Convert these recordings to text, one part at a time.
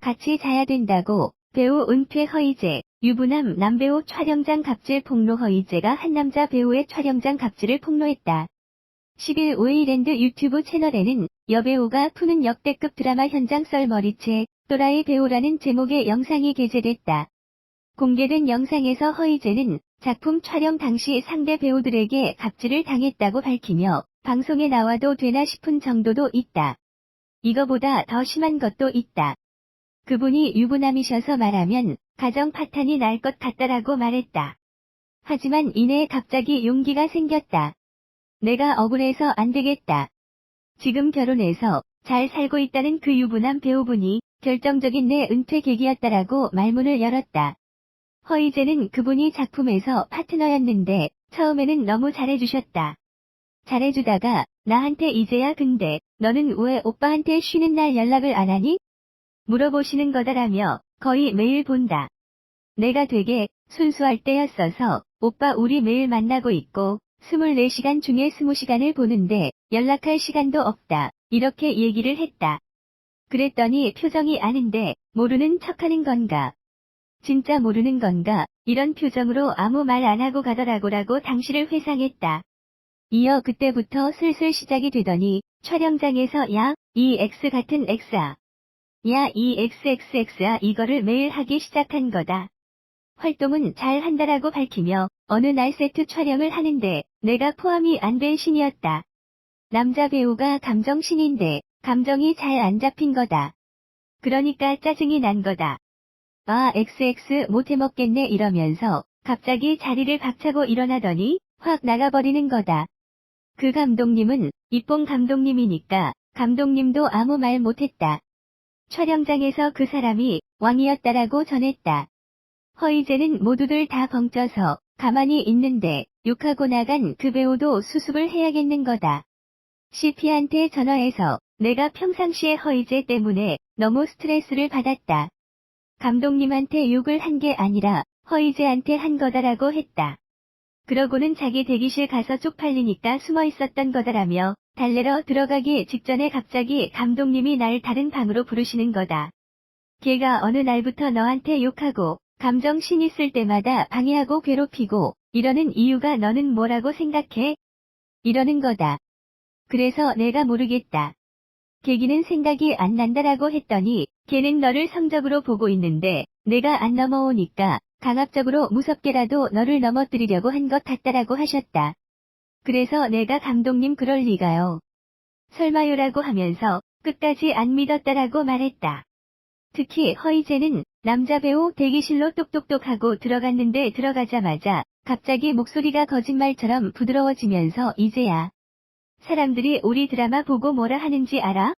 같이 자야 된다고 배우 은퇴 허이제, 유부남 남배우 촬영장 갑질 폭로 허이제가 한 남자 배우의 촬영장 갑질을 폭로했다. 10일 오이랜드 유튜브 채널에는 여배우가 푸는 역대급 드라마 현장 썰머리채 또라이 배우라는 제목의 영상이 게재됐다. 공개된 영상에서 허이제는 작품 촬영 당시 상대 배우들에게 갑질을 당했다고 밝히며 방송에 나와도 되나 싶은 정도도 있다. 이거보다 더 심한 것도 있다. 그분이 유부남이셔서 말하면 가정 파탄이 날 것 같다라고 말했다. 하지만 이내에 갑자기 용기가 생겼다. 내가 억울해서 안 되겠다. 지금 결혼해서 잘 살고 있다는 그 유부남 배우분이 결정적인 내 은퇴 계기였다라고 말문을 열었다. 허이제는 그분이 작품에서 파트너였는데 처음에는 너무 잘해주셨다. 잘해주다가 나한테 이제야 근데 너는 왜 오빠한테 쉬는 날 연락을 안 하니? 물어보시는 거다라며 거의 매일 본다. 내가 되게 순수할 때였어서 오빠 우리 매일 만나고 있고 24시간 중에 20시간을 보는데 연락할 시간도 없다. 이렇게 얘기를 했다. 그랬더니 표정이 아는데 모르는 척하는 건가? 진짜 모르는 건가? 이런 표정으로 아무 말 안 하고 가더라고라고 당시를 회상했다. 이어 그때부터 슬슬 시작이 되더니 촬영장에서 야, 이 X 같은 X야. 야, 이 XXX야 이거를 매일 하기 시작한 거다. 활동은 잘 한다라고 밝히며 어느 날 세트 촬영을 하는데 내가 포함이 안 된 신이었다. 남자 배우가 감정신인데 감정이 잘 안 잡힌 거다. 그러니까 짜증이 난 거다. 아 XX 못 해 먹겠네 이러면서 갑자기 자리를 박차고 일어나더니 확 나가버리는 거다. 그 감독님은 이뽕 감독님이니까 감독님도 아무 말 못했다. 촬영장에서 그 사람이 왕이었다라고 전했다. 허이제는 모두들 다 벙쪄서 가만히 있는데 욕하고 나간 그 배우도 수습을 해야겠는 거다. CP한테 전화해서 내가 평상시에 허이제 때문에 너무 스트레스를 받았다. 감독님한테 욕을 한 게 아니라 허이제한테 한 거다라고 했다. 그러고는 자기 대기실 가서 쪽팔리니까 숨어 있었던 거다라며 달래러 들어가기 직전에 갑자기 감독님이 날 다른 방으로 부르시는 거다. 걔가 어느 날부터 너한테 욕하고 감정신 있을 때마다 방해하고 괴롭히고 이러는 이유가 너는 뭐라고 생각해? 이러는 거다. 그래서 내가 모르겠다. 계기는 생각이 안 난다라고 했더니 걔는 너를 성적으로 보고 있는데 내가 안 넘어오니까 강압적으로 무섭게라도 너를 넘어뜨리려고 한 것 같다라고 하셨다. 그래서 내가 감독님 그럴 리가요. 설마요라고 하면서 끝까지 안 믿었다라고 말했다. 특히 허이제는 남자 배우 대기실로 똑똑똑하고 들어갔는데 들어가자마자 갑자기 목소리가 거짓말처럼 부드러워지면서 이제야 사람들이 우리 드라마 보고 뭐라 하는지 알아?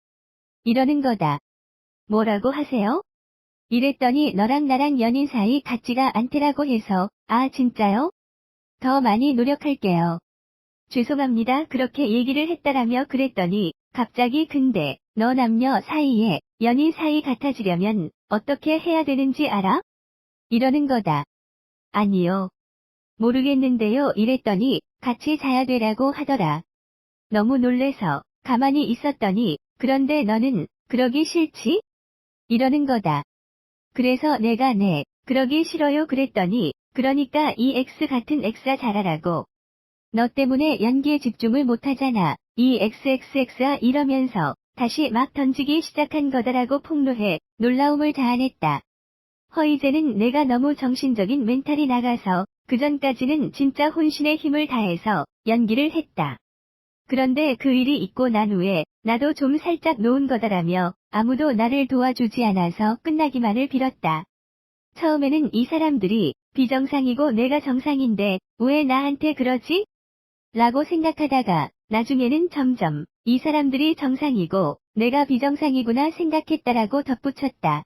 이러는 거다. 뭐라고 하세요? 이랬더니 너랑 나랑 연인 사이 같지가 않대라고 해서 아 진짜요? 더 많이 노력할게요. 죄송합니다 그렇게 얘기를 했다라며 그랬더니 갑자기 근데 너 남녀 사이에 연인 사이 같아지려면 어떻게 해야 되는지 알아? 이러는 거다. 아니요. 모르겠는데요 이랬더니 같이 자야 되라고 하더라. 너무 놀래서 가만히 있었더니 그런데 너는 그러기 싫지? 이러는 거다. 그래서 내가 네, 그러기 싫어요 그랬더니 그러니까 이 X 같은 X야 잘하라고. 너 때문에 연기에 집중을 못하잖아. 이 XXX야 이러면서 다시 막 던지기 시작한 거다라고 폭로해 놀라움을 자아냈다. 허이제는 내가 너무 정신적인 멘탈이 나가서 그전까지는 진짜 혼신의 힘을 다해서 연기를 했다. 그런데 그 일이 있고 난 후에 나도 좀 살짝 놓은 거다라며 아무도 나를 도와주지 않아서 끝나기만을 빌었다. 처음에는 이 사람들이 비정상이고 내가 정상인데 왜 나한테 그러지? 라고 생각하다가 나중에는 점점 이 사람들이 정상이고 내가 비정상이구나 생각했다라고 덧붙였다.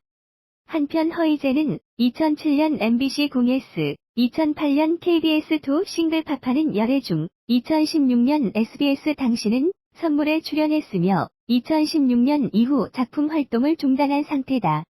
한편 허이제는 2007년 MBC 공예스, 2008년 KBS2 싱글 팝하는 열애 중 2016년 SBS 당시는 선물에 출연했으며 2016년 이후 작품 활동을 중단한 상태다.